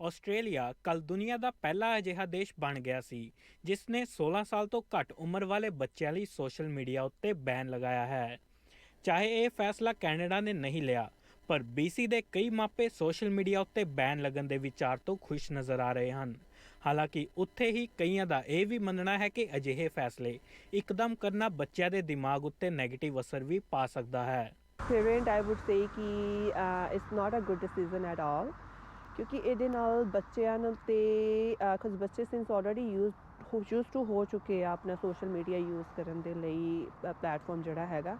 Australia ਕੱਲ ਦੁਨੀਆ ਦਾ ਪਹਿਲਾ ਅਜਿਹਾ ਦੇਸ਼ ਬਣ ਗਿਆ ਸੀ ਜਿਸ ਨੇ 16 ਸਾਲ ਤੋਂ ਘੱਟ ਉਮਰ ਵਾਲੇ ਬੱਚਿਆਂ ਲਈ ਸੋਸ਼ਲ ਮੀਡੀਆ ਉੱਤੇ ਬੈਨ ਲਗਾਇਆ ਹੈ। ਚਾਹੇ ਇਹ ਫੈਸਲਾ ਕੈਨੇਡਾ ਨੇ ਨਹੀਂ ਲਿਆ ਪਰ BC ਦੇ ਕਈ ਮਾਪੇ ਸੋਸ਼ਲ ਮੀਡੀਆ ਉੱਤੇ ਬੈਨ ਲੱਗਣ ਦੇ ਵਿਚਾਰ ਤੋਂ ਖੁਸ਼ ਨਜ਼ਰ ਆ ਰਹੇ ਹਨ। ਹਾਲਾਂਕਿ ਉੱਥੇ ਹੀ ਕਈਆਂ ਦਾ ਇਹ ਵੀ ਮੰਨਣਾ ਹੈ ਕਿ ਅਜਿਹੇ ਫੈਸਲੇ ਇੱਕਦਮ ਕਰਨਾ ਬੱਚਿਆਂ ਦੇ ਦਿਮਾਗ ਉੱਤੇ ਨੈਗੇਟਿਵ ਅਸਰ ਵੀ ਪਾ ਸਕਦਾ ਹੈ। Parent I would say ਕਿ uh, it's not a good decision at all. ਕਿਉਂਕਿ ਇਹਦੇ ਨਾਲ ਬੱਚਿਆਂ ਨੂੰ ਤੇ ਕੁਝ ਬੱਚੇ ਸਿੰਸ ਆਲਰੇਡੀ ਯੂਜ਼ ਹੋ ਯੂਜ਼ ਟੂ ਹੋ ਚੁੱਕੇ ਆ ਆਪਣਾ ਸੋਸ਼ਲ ਮੀਡੀਆ ਯੂਜ਼ ਕਰਨ ਦੇ ਲਈ ਪਲੇਟਫਾਰਮ ਜਿਹੜਾ ਹੈਗਾ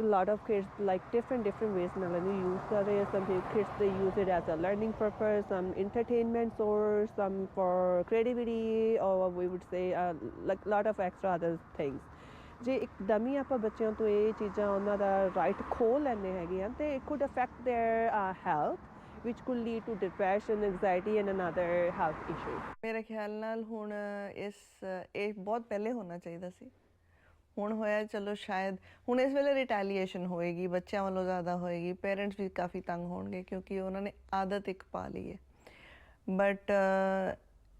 lot of kids like different different ways ਨਾਲ ਇਹਨੂੰ use ਕਰ ਰਹੇ ਆ some kids they use it as a learning purpose some entertainment source some for creativity or we would say uh, like lot of extra other things ਜੇ ਇੱਕਦਮ ਹੀ ਆਪਾਂ ਬੱਚਿਆਂ ਤੋਂ ਇਹ ਚੀਜ਼ਾਂ ਉਹਨਾਂ ਦਾ ਰਾਈਟ ਖੋਹ ਲੈਣੇ ਹੈਗੇ ਆ ਤੇ it could affect their uh, health which could lead to depression, anxiety, and another health issues ਮੇਰੇ ਖਿਆਲ ਨਾਲ ਹੁਣ ਇਸ ਇਹ ਬਹੁਤ ਪਹਿਲੇ ਹੋਣਾ ਚਾਹੀਦਾ ਸੀ ਹੁਣ ਹੋਇਆ ਚਲੋ ਸ਼ਾਇਦ ਹੁਣ ਇਸ ਵੇਲੇ ਰਿਟੈਲੀਏਸ਼ਨ ਹੋਏਗੀ ਬੱਚਿਆਂ ਵੱਲੋਂ ਜ਼ਿਆਦਾ ਹੋਏਗੀ ਪੇਰੈਂਟਸ ਵੀ ਕਾਫੀ ਤੰਗ ਹੋਣਗੇ ਕਿਉਂਕਿ ਉਹਨਾਂ ਨੇ ਆਦਤ ਇੱਕ ਪਾ ਲਈ ਹੈ ਬਟ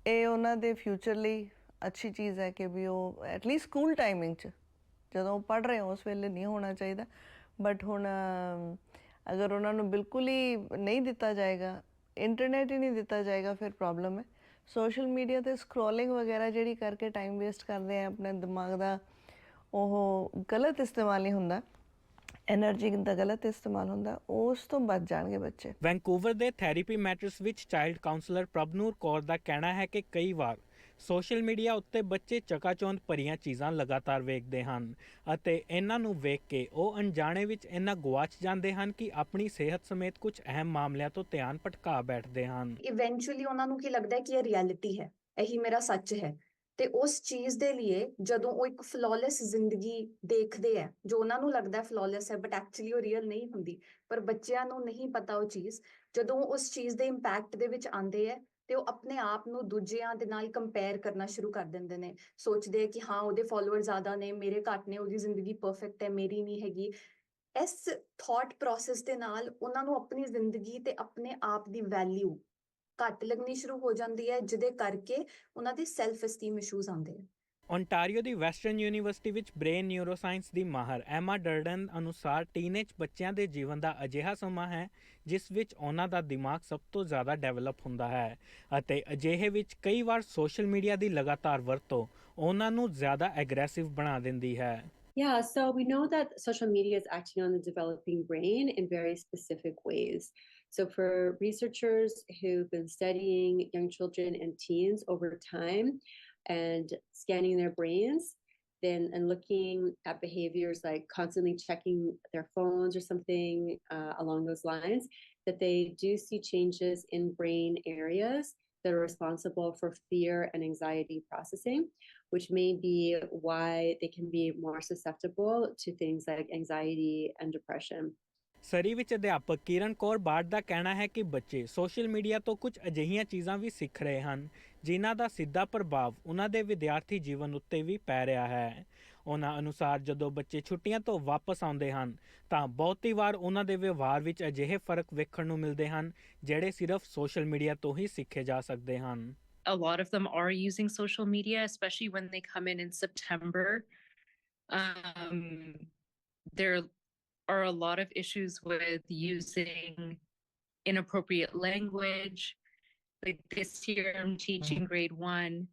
ਇਹ ਉਹਨਾਂ ਦੇ ਫਿਊਚਰ ਲਈ ਅੱਛੀ ਚੀਜ਼ ਹੈ ਕਿ ਵੀ ਉਹ ਐਟਲੀਸਟ ਸਕੂਲ ਟਾਈਮਿੰਗ 'ਚ ਜਦੋਂ ਉਹ ਪੜ ਰਹੇ ਹੋ ਉਸ ਵੇਲੇ ਨਹੀਂ ਹੋਣਾ ਚਾਹੀਦਾ ਬਟ ਹੁਣ ਅਗਰ ਉਹਨਾਂ ਨੂੰ ਬਿਲਕੁਲ ਹੀ ਨਹੀਂ ਦਿੱਤਾ ਜਾਏਗਾ ਇੰਟਰਨੈਟ ਹੀ ਨਹੀਂ ਦਿੱਤਾ ਜਾਏਗਾ, ਫਿਰ ਪ੍ਰੋਬਲਮ ਹੈ। ਸੋਸ਼ਲ ਮੀਡੀਆ ਤੇ ਸਕਰੋਲਿੰਗ ਵਗੈਰਾ ਜਿਹੜੀ ਕਰਕੇ ਟਾਈਮ ਵੇਸਟ ਕਰਦੇ ਆ, ਆਪਣੇ ਦਿਮਾਗ ਦਾ ਉਹ ਗਲਤ ਇਸਤੇਮਾਲ ਨਹੀਂ ਹੁੰਦਾ ਐਨਰਜੀ ਦਾ ਗਲਤ ਇਸਤੇਮਾਲ ਹੁੰਦਾ, ਉਸ ਤੋਂ ਬਚ ਜਾਣਗੇ ਬੱਚੇ। ਵੈਂਕੂਵਰ ਦੇ ਥੈਰੇਪੀ ਮੈਟਰਸ ਵਿੱਚ ਚਾਈਲਡ ਕਾਉਂਸਲਰ ਪ੍ਰਭਨੂਰ ਕੌਰ ਦਾ ਕਹਿਣਾ ਹੈ ਕਿ ਕਈ ਵਾਰ ਸੋਸ਼ਲ ਮੀਡੀਆ ਉੱਤੇ ਬੱਚੇ ਚਕਾਚੌਂਧ ਭਰੀਆਂ ਚੀਜ਼ਾਂ ਲਗਾਤਾਰ ਵੇਖਦੇ ਹਨ ਅਤੇ ਇਹਨਾਂ ਨੂੰ ਵੇਖ ਕੇ ਉਹ ਅਣਜਾਣੇ ਵਿੱਚ ਇਹਨਾਂ ਗਵਾਚ ਜਾਂਦੇ ਹਨ ਕਿ ਆਪਣੀ ਸਿਹਤ ਸਮੇਤ ਕੁਝ ਅਹਿਮ ਮਾਮਲਿਆਂ ਤੋਂ ਧਿਆਨ ਭਟਕਾ ਬੈਠਦੇ ਹਨ। ਇਵੈਂਚੁਅਲੀ ਉਹਨਾਂ ਨੂੰ ਕੀ ਲੱਗਦਾ ਕਿ ਇਹ ਰਿਐਲਿਟੀ ਹੈ, ਇਹੀ ਮੇਰਾ ਸੱਚ ਹੈ। ਤੇ ਉਸ ਚੀਜ਼ ਦੇ ਲਈ ਜਦੋਂ ਉਹ ਇੱਕ ਫਲੌਲੈਸ ਜ਼ਿੰਦਗੀ ਦੇਖਦੇ ਆ ਜੋ ਉਹਨਾਂ ਨੂੰ ਲੱਗਦਾ ਫਲੌਲੈਸ ਹੈ ਬਟ ਐਕਚੁਅਲੀ ਉਹ ਰੀਅਲ ਨਹੀਂ ਹੁੰਦੀ, ਪਰ ਬੱਚਿਆਂ ਨੂੰ ਨਹੀਂ ਪਤਾ ਉਹ ਚੀਜ਼, ਜਦੋਂ ਉਸ ਚੀਜ਼ ਦੇ ਇੰਪੈਕਟ ਦੇ ਵਿੱਚ ਆਉਂਦੇ ਆ ਤੇ ਉਹ ਆਪਣੇ ਆਪ ਨੂੰ ਦੂਜਿਆਂ ਦੇ ਨਾਲ ਕੰਪੇਅਰ ਕਰਨਾ ਸ਼ੁਰੂ ਕਰ ਦਿੰਦੇ ਨੇ। ਸੋਚਦੇ ਆ ਕਿ ਹਾਂ, ਉਹਦੇ ਫਾਲੋਅਰ ਜ਼ਿਆਦਾ ਨੇ, ਮੇਰੇ ਘੱਟ ਨੇ, ਉਹਦੀ ਜ਼ਿੰਦਗੀ ਪਰਫੈਕਟ ਹੈ, ਮੇਰੀ ਨਹੀਂ ਹੈਗੀ। ਇਸ ਥਾਟ ਪ੍ਰੋਸੈਸ ਦੇ ਨਾਲ ਉਹਨਾਂ ਨੂੰ ਆਪਣੀ ਜ਼ਿੰਦਗੀ ਤੇ ਆਪਣੇ ਆਪ ਦੀ ਵੈਲਿਊ ਘੱਟ ਲੱਗਣੀ ਸ਼ੁਰੂ ਹੋ ਜਾਂਦੀ ਹੈ, ਜਿਹਦੇ ਕਰਕੇ ਉਹਨਾਂ ਦੇ ਸੈਲਫ ਐਸਟੀਮ ਇਸ਼ੂਜ਼ ਆਉਂਦੇ ਆ। ਓਨਟਾਰੀਓ ਦੀ ਵੈਸਟਰਨ ਯੂਨੀਵਰਸਿਟੀ ਵਿੱਚ ਬ੍ਰੇਨ ਨਿਊਰੋਸਾਇੰਸ ਦੀ ਮਾਹਰ ਐਮਾ ਡਰਡਨ ਅਨੁਸਾਰ ਟੀਨੇਜ ਬੱਚਿਆਂ ਦੇ ਜੀਵਨ ਦਾ ਅਜਿਹਾ ਸਮਾਂ ਹੈ ਜਿਸ ਵਿੱਚ ਉਹਨਾਂ ਦਾ ਦਿਮਾਗ ਸਭ ਤੋਂ ਜ਼ਿਆਦਾ ਡਿਵੈਲਪ ਹੁੰਦਾ ਹੈ ਅਤੇ ਅਜਿਹੇ ਵਿੱਚ ਕਈ ਵਾਰ ਸੋਸ਼ਲ ਮੀਡੀਆ ਦੀ ਲਗਾਤਾਰ ਵਰਤੋਂ ਉਹਨਾਂ ਨੂੰ ਜ਼ਿਆਦਾ ਐਗਰੈਸਿਵ ਬਣਾ ਦਿੰਦੀ ਹੈ Yeah, so we know that social media is acting on the developing brain in very specific ways. So, for researchers who've been studying young children and teens over time and scanning their brains, then and looking at behaviors like constantly checking their phones or something uh, along those lines, that they do see changes in brain areas that are responsible for fear and anxiety processing which may be why they can be more susceptible to things like anxiety and depression. ਸਰੀ ਵਿੱਚ ਅਧਿਆਪਕ ਕਿਰਨ ਕੌਰ ਬਾੜ ਦਾ ਕਹਿਣਾ ਹੈ ਕਿ ਬੱਚੇ social media ਤੋਂ ਕੁਝ ਅਜਿਹੀਆਂ ਚੀਜ਼ਾਂ ਵੀ ਸਿੱਖ ਰਹੇ ਹਨ ਜਿਨ੍ਹਾਂ ਦਾ ਸਿੱਧਾ ਪ੍ਰਭਾਵ ਉਹਨਾਂ ਦੇ ਵਿਦਿਆਰਥੀ ਜੀਵਨ ਉੱਤੇ ਵੀ ਪੈ ਰਿਹਾ ਹੈ ਉਹਨਾਂ ਅਨੁਸਾਰ ਜਦੋਂ ਬੱਚੇ ਛੁੱਟੀਆਂ ਤੋਂ ਵਾਪਸ ਆਉਂਦੇ ਹਨ ਤਾਂ ਬਹੁਤੀ ਵਾਰ ਉਹਨਾਂ ਦੇ ਵਿਵਹਾਰ ਵਿੱਚ ਅਜਿਹੇ ਫ਼ਰਕ ਵੇਖਣ ਨੂੰ ਮਿਲਦੇ ਹਨ ਜਿਹੜੇ ਸਿਰਫ ਸੋਸ਼ਲ ਮੀਡੀਆ ਤੋਂ ਹੀ ਸਿੱਖੇ ਜਾ ਸਕਦੇ ਹਨ a lot of them are using social media, especially when they come in in September. Um, there are a lot of issues with using inappropriate language. Like this year, I'm teaching grade one,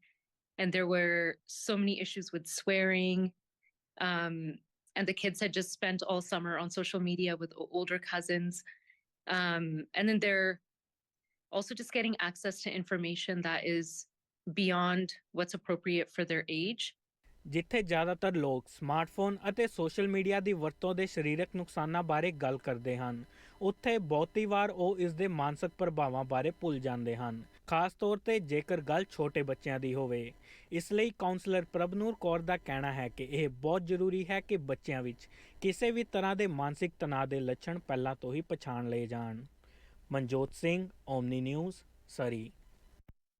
and there were so many issues with swearing. Um, and the kids had just spent all summer on social media with older cousins. Um, and then they're also just getting access to information that is beyond what's appropriate for their age. ਜਿੱਥੇ ਜ਼ਿਆਦਾਤਰ ਲੋਕ smartphone ਅਤੇ social media ਦੀ ਵਰਤੋਂ ਦੇ ਸਰੀਰਕ ਨੁਕਸਾਨਾਂ ਬਾਰੇ ਗੱਲ ਕਰਦੇ ਹਨ। ਉੱਥੇ ਬਹੁਤੀ ਵਾਰ ਉਹ ਇਸ ਦੇ ਮਾਨਸਿਕ ਪ੍ਰਭਾਵਾਂ ਬਾਰੇ ਭੁੱਲ ਜਾਂਦੇ ਹਨ। ਖਾਸ ਤੌਰ ਤੇ ਜੇਕਰ ਗੱਲ ਛੋਟੇ ਬੱਚਿਆਂ ਦੀ ਹੋਵੇ। ਇਸ ਲਈ ਕਾਉਂਸਲਰ ਪ੍ਰਭਨੂਰ ਕੌਰ ਦਾ ਕਹਿਣਾ ਹੈ ਕਿ ਇਹ ਬਹੁਤ ਜ਼ਰੂਰੀ ਹੈ ਕਿ ਬੱਚਿਆਂ ਵਿੱਚ ਕਿਸੇ ਵੀ ਤਰ੍ਹਾਂ ਦੇ ਮਾਨਸਿਕ ਤਣਾਅ ਦੇ ਲੱਛਣ ਪਹਿਲਾਂ ਤੋਂ ਹੀ ਪਛਾਣ ਲਏ ਜਾਣ। Manjot Singh Omni news Surrey